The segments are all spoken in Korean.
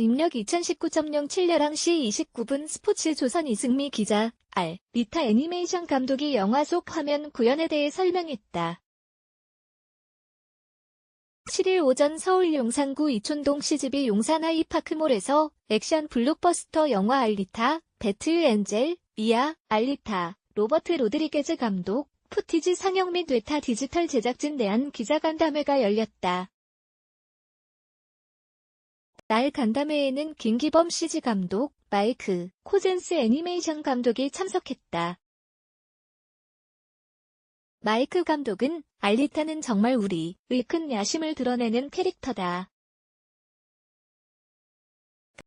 입력 2019.07년 1시 29분 스포츠 조선 이승미 기자, 알, 리타 애니메이션 감독이 영화 속 화면 구현에 대해 설명했다. 7일 오전 서울 용산구 이촌동 CGV 용산 하이파크몰에서 액션 블록버스터 영화 알리타, 배틀 엔젤, 미아, 알리타, 로버트 로드리게즈 감독, 푸티지 상영 및 외타 디지털 제작진 내한 기자간담회가 열렸다. 날 간담회에는 김기범 CG 감독, 마이크, 코젠스 애니메이션 감독이 참석했다. 마이크 감독은 알리타는 정말 우리의 큰 야심을 드러내는 캐릭터다.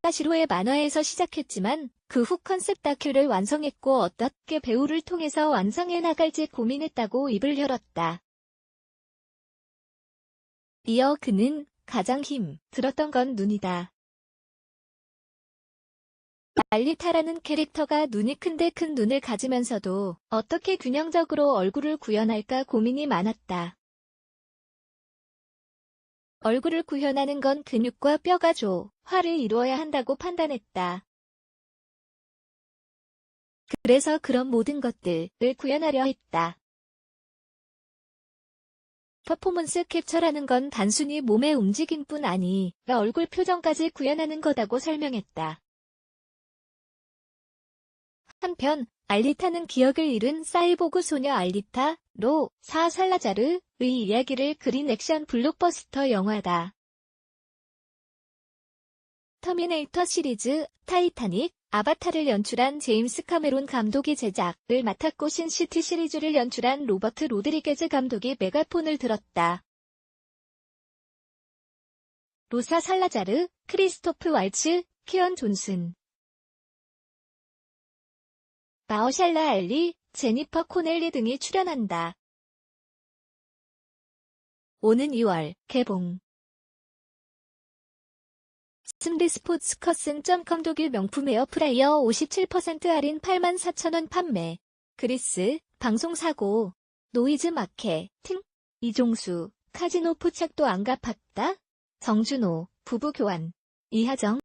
가시로의 만화에서 시작했지만 그 후 컨셉 다큐를 완성했고 어떻게 배우를 통해서 완성해 나갈지 고민했다고 입을 열었다. 이어 그는 가장 힘 들었던 건 눈이다. 알리타라는 캐릭터가 눈이 큰데 큰 눈을 가지면서도 어떻게 균형적으로 얼굴을 구현할까 고민이 많았다. 얼굴을 구현하는 건 근육과 뼈가 조화를 이루어야 한다고 판단했다. 그래서 그런 모든 것들을 구현하려 했다. 퍼포먼스 캡처라는 건 단순히 몸의 움직임뿐 아니 얼굴 표정까지 구현하는 거다고 설명했다. 한편 알리타는 기억을 잃은 사이보그 소녀 알리타, 로, 사 살라자르의 이야기를 그린 액션 블록버스터 영화다. 터미네이터 시리즈, 타이타닉, 아바타를 연출한 제임스 카메론 감독이 제작을 맡았고 신시티 시리즈를 연출한 로버트 로드리게즈 감독이 메가폰을 들었다. 로사 살라자르, 크리스토프 왈츠, 키언 존슨 마어샬라 알리, 제니퍼 코넬리 등이 출연한다. 오는 2월 개봉 승리 스포츠 커슨.com 독일 명품 에어프라이어 57% 할인 84,000원 판매. 그리스 방송사고 노이즈 마케팅 이종수 카지노 포착도 안 갚았다? 정준호 부부 교환. 이하정